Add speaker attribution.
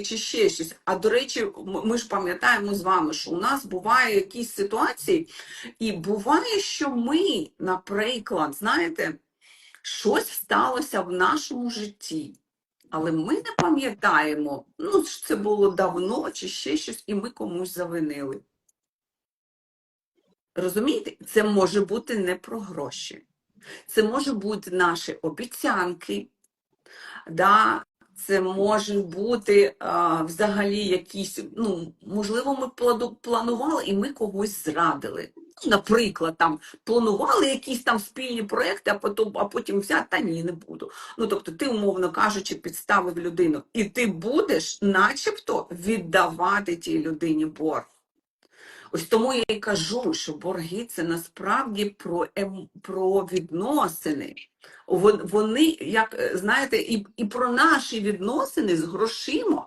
Speaker 1: чи ще щось. А до речі, ми ж пам'ятаємо з вами, що у нас буває якісь ситуації, і буває, що ми, наприклад, знаєте, щось сталося в нашому житті. Але ми не пам'ятаємо, ну це було давно чи ще щось, і ми комусь завинили. Розумієте, це може бути не про гроші. Це може бути наші обіцянки, да? Це може бути а, взагалі якісь, ну, можливо, ми планували і ми когось зрадили. Ну, Наприклад, там планували якісь там спільні проекти, а потім, а потім взяти, та ні, не буду. Ну, тобто, ти, умовно кажучи, підставив людину, і ти будеш начебто віддавати тій людині борг. Ось тому я і кажу, що борги це насправді про, ем, про відносини. Вон- Вони, як е, знаєте, і, і про наші відносини з грошима,